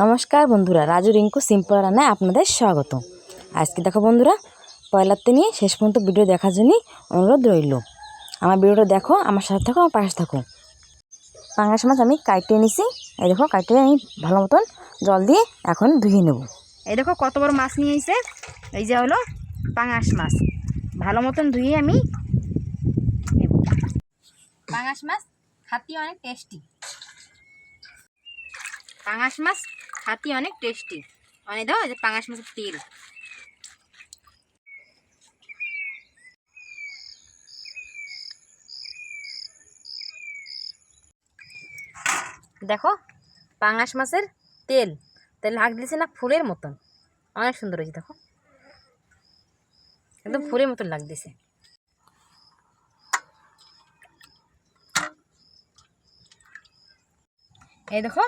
নমস্কার বন্ধুরা, রাজু রিঙ্কু সিম্পল রান্নায় আপনাদের স্বাগত আজকে দেখো বন্ধুরা পয়লাতে নিয়ে শেষ পর্যন্ত ভিডিও দেখার জন্যই অনুরোধ রইল। আমার ভিডিওটা দেখো, আমার সাথে থাকো, আমার পাশে থাকো। পাঙাশ মাছ আমি কাইটে নিছি, এই দেখো কাইটে আমি ভালো মতন জল দিয়ে এখন ধুয়ে নেব। এই দেখো কত বড় মাছ নিয়ে এসে এই যে হলো পাঙাশ মাছ। ভালো মতন ধুয়ে আমি নেব। পাঙাশ মাছ খাতি অনেক টেস্টি পাঙাশ মাছ খাতি অনেক টেস্টি অনেক দাও যে পাঙাশ মাছের তেল। দেখো, পাঙাশ মাছের তেল। তেল দিয়েছে না ফুলের মতন। অনেক সুন্দর হয়েছে, দেখো। একদম ফুলের মতন লাগতেছে এই দেখো,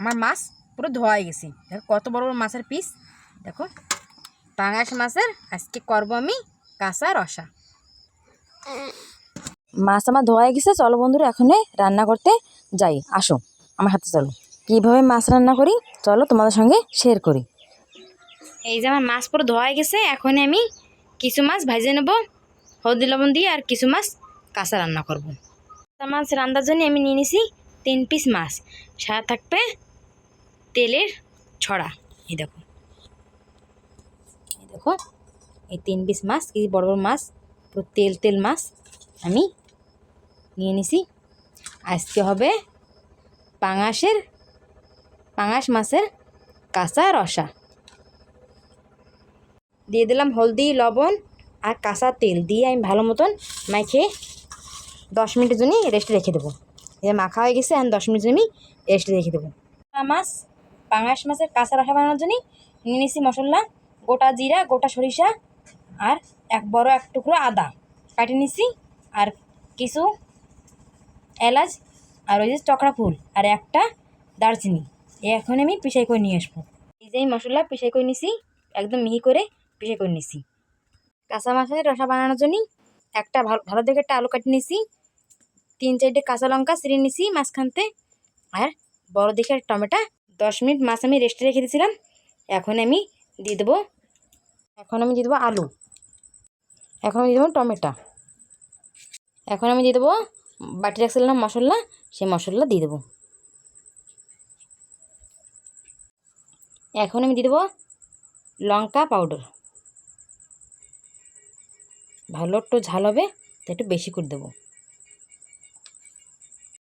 আমার মাছ পুরো ধোয়া গেছে। দেখো কত বড় বড় মাছের পিস দেখো, পাঙাশ মাছের আজকে করব আমি কাঁচা রসা। মাছ আমার ধোয়া গেছে, চলো বন্ধুরা এখন রান্না করতে যাই। আসো, আমার হাতে চলো। কীভাবে মাছ রান্না করি? চলো তোমাদের সঙ্গে শেয়ার করি। এই যে আমার মাছ পুরো ধোয়া গেছে এখন আমি কিছু মাছ ভাজে নেব। হলদি লবণ দিয়ে আর কিছু মাছ কাঁচা রান্না করব। মাছ রান্নার জন্য আমি নিয়ে নিছি তিন পিস মাছ। সারা থাকবে তেলের ছড়া, এই দেখো। দেখো, এই তিন পিস মাছ কি বড় বড় মাছ, পুরো তেল তেল মাছ আমি নিয়ে নিছি। আজকে হবে পাঙাশের, পাঙাশ মাছের কাঁচা রসা। দিয়ে দিলাম হলদি, লবণ আর কাঁচা তেল। দিয়ে আমি ভালো মতন মাখে দশ মিনিটের জন্য রেস্টে রেখে দেবো। মাখা হয়ে গেছে আমি দশ মিনিটের জন্য রেস্টে রেখে দেবো। মাছ পাঙাশ মাছের কাঁচা রসা বানানোর জন্য নিয়ে নিছি মশলা, গোটা জিরা, গোটা সরিষা আর এক বড় এক টুকরো আদা। কাটে নিছি আর কিছু এলাচ আর ওই যে চকড়া ফুল আর একটা দারচিনি। এখন আমি পিসাই করে নিয়ে আসব। এই যে মশলা পিসাই করে নিছি, একদম মিহি করে পিসাই করে নিছি। কাঁচা মাছের রসা বানানোর জন্য একটা ভালো ভালো দেখে একটা আলু কাটিয়ে নিছি, তিন চারটে কাঁচা লঙ্কা ছিঁড়ে নিছি মাঝখানতে আর বড় দেখে টমেটো দশ মিনিট মাছ আমি রেস্টে রেখে দিয়েছিলাম। এখন আমি দিয়ে দেবো, এখন আমি দিয়ে দেবো আলু। এখন আমি দিয়ে দেবো টমেটো। এখন আমি দিয়ে দেবো বাটি রাখছিলাম মশলা, সেই মশলা দিয়ে দেবো। এখন আমি দিয়ে দেবো লঙ্কা পাউডার ভালো একটু ঝাল হবে তো একটু বেশি করে দেবো।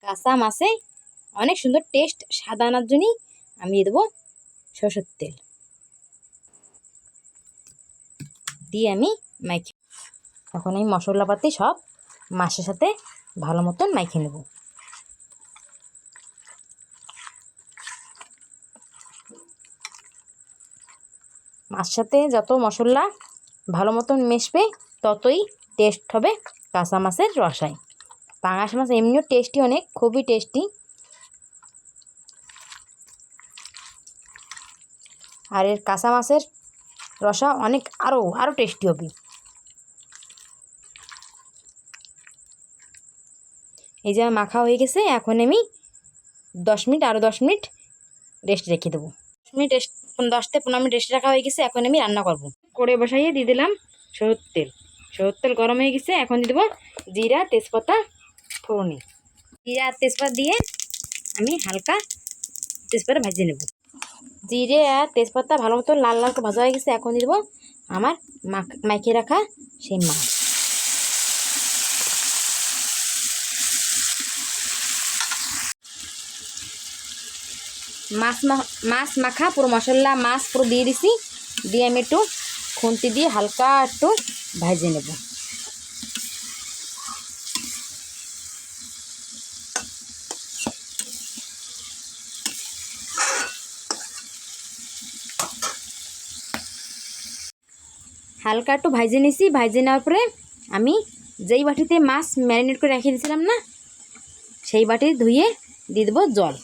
কাঁচা মাছে অনেক সুন্দর টেস্ট সাদা আনার জন্যই আমি দেবো সরষের তেল। দিয়ে আমি মাইখে এখন এই মশলাপাতি সব মাছের সাথে ভালো মতন মাইখে নেব। মাছ সাথে যত মশলা ভালো মতন মেশবে, ততই টেস্ট হবে কাঁচা মাছের রসায়। পাঙাশ মাছ এমনিও টেস্টি অনেক, খুবই টেস্টি আর এর কাঁচা মাছের রসা অনেক আরও আরও টেস্টি হবে। এই যে মাখা হয়ে গেছে, এখন আমি দশ মিনিট আরও দশ মিনিট রেস্ট রেখে দেবো। দশ মিনিট রেস্ট দশ থেকে পনেরো মিনিট রেস্ট রাখা হয়ে গেছে, এখন আমি রান্না করব। করে বসাইয়ে দিয়ে দিলাম সরুর তেল। সরুর তেল গরম হয়ে গেছে, এখন দিয়ে দেবো জিরা, তেজপাতা, ফোড়নি। জিরা আর তেজপাতা দিয়ে আমি হালকা তেজপাতা ভাজিয়ে নেব। জিরে আর তেজপাতা ভালো মতো লাল লাল ভাজা হয়ে গেছে, এখন দিব আমার মাখিয়ে রাখা সেই মাছ। মাছ মাছ মাখা, পুরো মশলা, মাছ পুরো দিয়ে দিছি, দিয়ে আমি একটু খুন্তি দিয়ে হালকা একটু ভাজে নেব। হালকা একটু ভাজে নিছি, ভাজে নেওয়ার পরে আমি যেই বাটিতে মাছ ম্যারিনেট করে রেখে দিয়েছিলাম না, সেই বাটি ধুয়ে দিয়ে দেবো জল।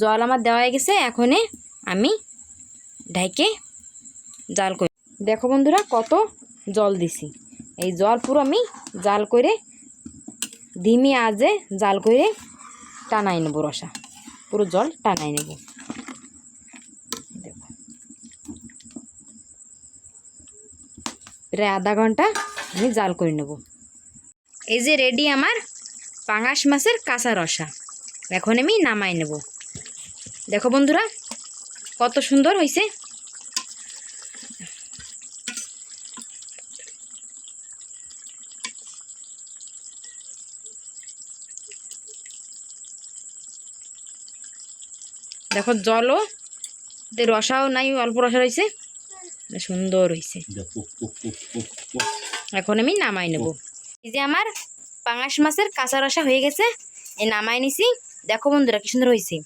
জল আমার দেওয়া হয়ে গেছে এখনে আমি ঢাইকে জাল করি। দেখো বন্ধুরা কত জল দিছি। এই জল পুরো আমি জাল করে, ধিমি আজে জাল করে টানাই নেব রসা। পুরো জল টানাই নেব। প্রায় আধা ঘণ্টা আমি জাল করে নেব। এই যে রেডি আমার পাঙাশ মাছের কাঁচা রসা। এখন আমি নামাই নেব। দেখো বন্ধুরা, কত সুন্দর হয়েছে দেখো জলও রসাও নাই, অল্প রসা রয়েছে। সুন্দর হয়েছে এখন আমি নামাই নেব। এই যে আমার পাঙাশ মাছের কাঁচা রসা হয়ে গেছে এই নামাই নিছি। দেখো বন্ধুরা কি সুন্দর হয়েছে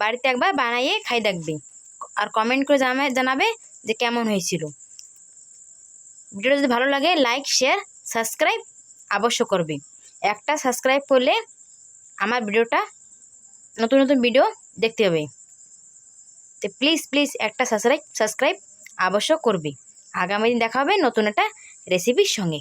বাড়িতে একবার বানাইয়ে খাই দেখবে। আর কমেন্ট করে জানাবে যে কেমন হয়েছিল। ভিডিওটা যদি ভালো লাগে লাইক শেয়ার সাবস্ক্রাইব অবশ্য করবে। একটা সাবস্ক্রাইব করলে আমার ভিডিওটা নতুন নতুন ভিডিও দেখতে হবে। তো প্লিজ প্লিজ একটা সাবস্ক্রাইব সাবস্ক্রাইব অবশ্য করবে। আগামী দিন দেখা হবে নতুন একটা রেসিপির সঙ্গে।